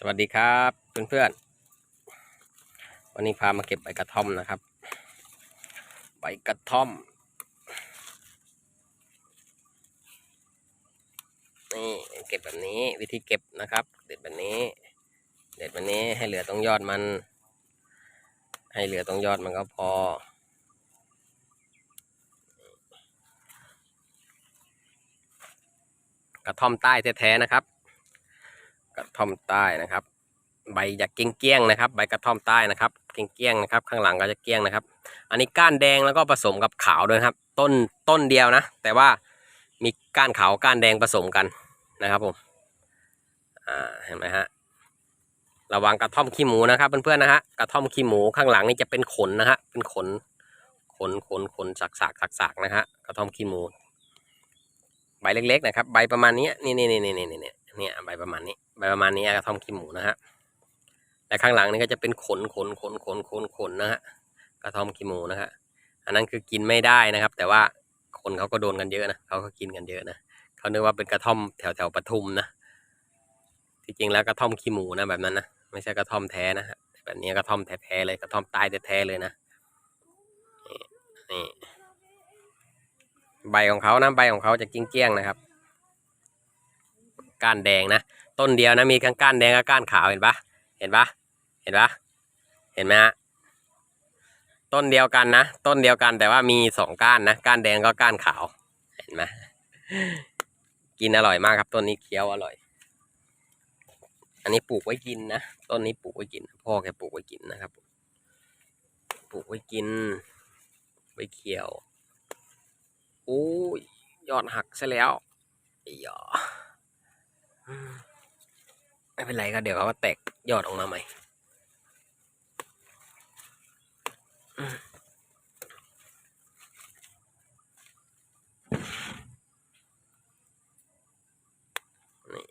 สวัสดีครับเพื่อนๆ วันนี้พามาเก็บใบกระท่อมนะครับ ใบกระท่อม นี่เก็บแบบนี้วิธีเก็บนะครับ เด็ดแบบนี้ เด็ดแบบนี้ให้เหลือตรงยอดมัน ให้เหลือตรงยอดมันก็พอ กระท่อมใต้แท้ๆนะครับ กระท่อมใต้นะครับ ใบจะเกี้ยงๆนะครับ ใบกระท่อมใต้นะครับเกี้ยงๆนะครับ ข้างหลังก็จะเกี้ยงนะครับ อันนี้ก้านแดงแล้วก็ผสมกับขาวด้วยครับ ต้นต้นเดียวนะ แต่ว่ามีก้านขาวก้านแดงผสมกันนะครับผมอ่าเห็นไหมฮะระวังกระท่อมขี้หมูนะครับเพื่อนๆนะฮะกระท่อมขี้หมูข้างหลังนี่จะเป็นขนนะฮะเป็นขนขนขนขนสักสักสักสักนะฮะกระท่อมขี้หมู ใบเล็กๆนะครับ ใบประมาณนี้นี่นี่นี่นี่นี่นี่เนี่ยใบประมาณนี้ ประมาณนี้กระท่อมขี้หมูนะฮะและข้างหลังนี่ก็จะเป็นขนขนขนขนขนขนนะฮะกระท่อมขี้หมูนะฮะอันนั้นคือกินไม่ได้นะครับ แต่ว่าคนเขาก็โดนกันเยอะนะเขาก็กินกันเยอะนะเขาเนึกว่าเป็นกระท่อมแถวแถวปทุมนะที่จริงแล้วกระท่อมขี้หมูนะแบบนั้นนะไม่ใช่กระท่อมแท้นะฮะแบบนี้กระท่อมแท้ๆเลยกระท่อมตายแท้ๆเลยนะนี่ใบของเขานะใบของเขาจะเกี้ยงนะครับ ก้านแดงนะ ต้นเดียวนะมีทั้งก้านแดงกับก้านขาวเห็นปะเห็นปะเห็นปะเห็นไหมฮะต้นเดียวกันนะ ต้นเดียวกันแต่ว่ามีสองก้านนะก้านแดงก็ก้านขาว เห็นไหมกินอร่อยมากครับต้นนี้เคี้ยวอร่อย อันนี้ปลูกไว้กินนะต้นนี้ปลูกไว้กิน พ่อแกปลูกไว้กินนะครับ ปลูกไว้กิน ไว้เคี้ยวโอ้ยยอดหักซะแล้วอยออืม ไม่เป็นไรก็เดี๋ยวเขาก็แตกยอดออกมาใหม่นี่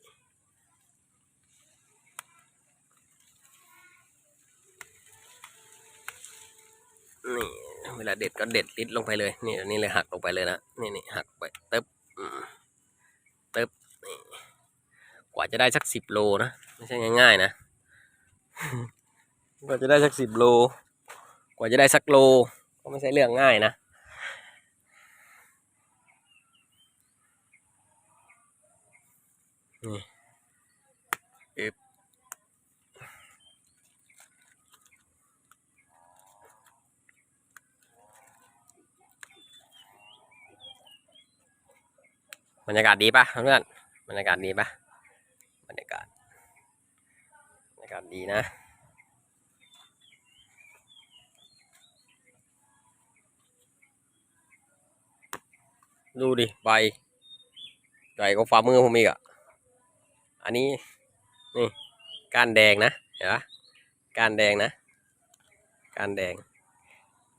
นี่เวลาเด็ดก็เด็ดลิดลงไปเลย นี่อันนี่เลยหักลงไปเลยนะนี่นี่หักไปตึ๊บอืมตึ๊บนี่ก ว่าจะได้สักสิบโลนะไม่ใช่ง่าย ๆ นะกว่าจะได้สักสิบโล กว่าจะได้สักโล ก็ไม่ใช่เรื่องง่ายนะนี่อึบบรรยากาศดีปะเพื่อนบรรยากาศดีปะ บรรยากาศบรรยากาศดีนะดูดิใบใหญ่ก็ฝ่ามือผมอีกอะ อันนี้นี่ก้านแดงนะเห็นปะก้านแดงนะก้านแดง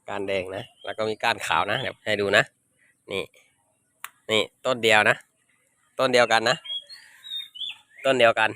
ก้านแดงนะ แล้วก็มีก้านขาวนะเดี๋ยวให้ดูนะ นี่ นี่ต้นเดียวนะ ต้นเดียวกันนะ ต้นเดียวกัน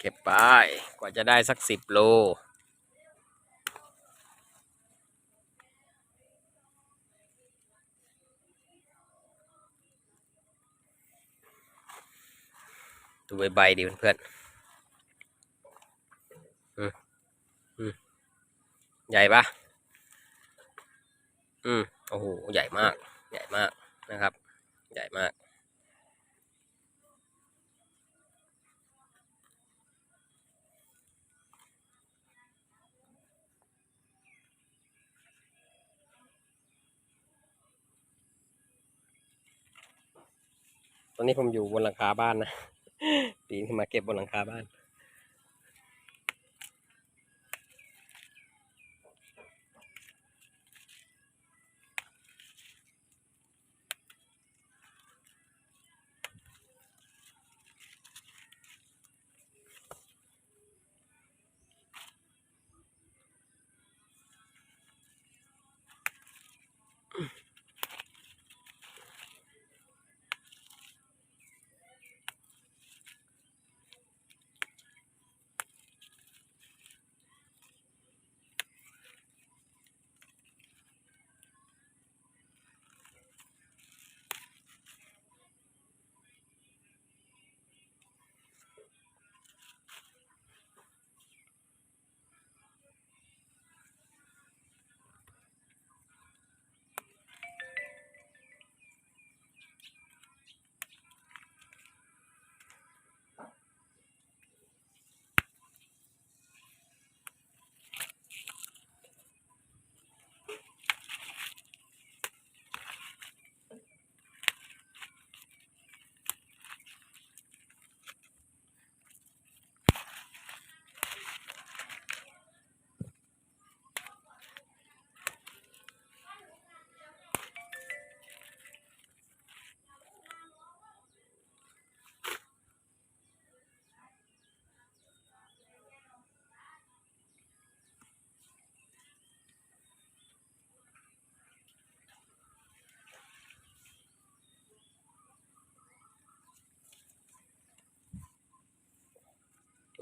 เก็บไปกว่าจะได้สักสิบโลดูใบใบดิเพื่อนๆใหญ่ปะอืม โอ้โห ใหญ่มาก ใหญ่มากนะครับ ใหญ่มาก อนนี้ผมอยู่บนหลังคาบ้านนะ ปีนขึ้นมาเก็บบนหลังคาบ้านน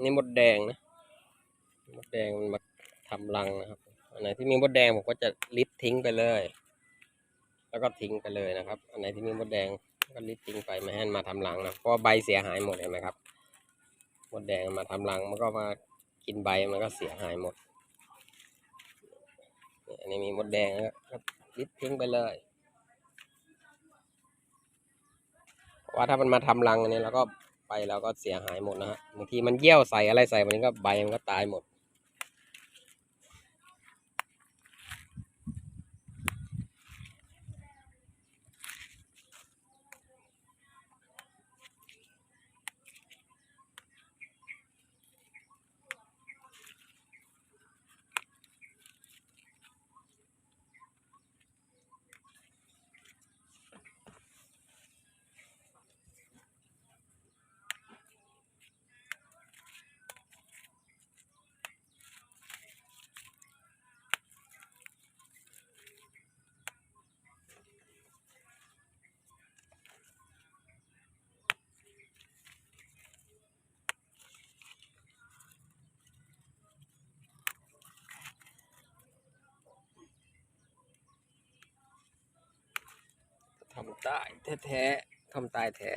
นี่มดแดงนะมดแดงมันมาทำรังนะครับอันไหนที่มีมดแดงผมก็จะลิดทิ้งไปเลย แล้วก็ทิ้งไปเลยนะครับ อันไหนที่มีมดแดงก็ลิดทิ้งไปไม่ให้มันมาทำรังนะเพราะใบเสียหายหมดเห็นไหมครับมดแดงมาทำรังมันก็มากินใบมันก็เสียหายหมดเนี่ยอันนี้มีมดแดงแล้วก็ลิดทิ้งไปเลยเพราะว่าถ้ามันมาทำรังอันนี้เราก็ ไปแล้วก็เสียหายหมดนะฮะบางทีมันเยี่ยวใส่อะไรใส่มันก็ใบมันก็ตายหมดำใต้แท้ๆทำใต้แท้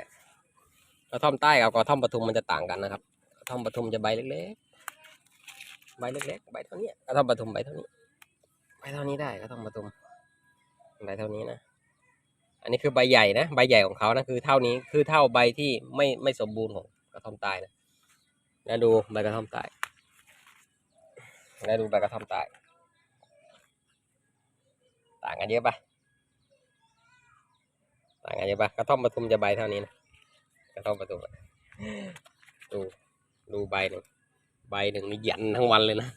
กระท่อมใต้กับกระท่อมปทุมมันจะต่างกันนะครับกระท่อมปทุมจะใบเล็กๆ ใบเล็กๆ ใบเท่านี้กระท่อมปทุมใบเท่านี้ ใบเท่านี้ได้กระท่อมปทุมใบเท่านี้นะ อันนี้คือใบใหญ่นะ ใบใหญ่ของเขานะคือเท่านี้ คือเท่าใบที่ไม่ไม่สมบูรณ์ของกระท่อมใต้นะ แล้วดูใบกระท่อมใต้ แล้วดูใบกระท่อมใต้ ต่างกันเยอะปะ ต่างกันเยอะปะกระท่อมปทุมจะใบเท่านี้นะกระท่อมปทุมดูดูใบหนึ่งใบหนึ่งนี่ยันทั้งวันเลยนะ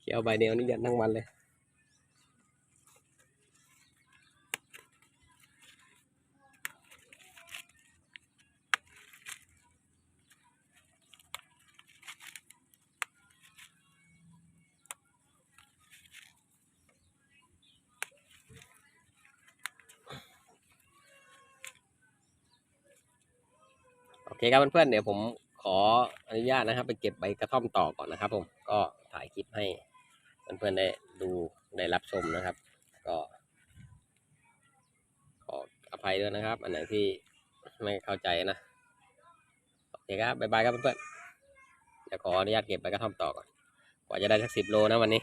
เขียวใบเดียวนี่ยันทั้งวันเลย เคครับเพื่อนๆเดี๋ยวผมขออนุญาตนะครับ ไปเก็บใบกระท่อมต่อก่อนนะครับ ผมก็ถ่ายคลิปให้เพื่อนๆได้ดูได้รับชมนะครับ ก็ ขออภัยด้วยนะครับ อันไหนที่ไม่เข้าใจนะโอเคครับบ๊ายบายครับเพื่อนๆเดี๋ยวขออนุญาตเก็บใบกระท่อมต่อก่อนกว่าจะได้สักสิบโลนะวันนี้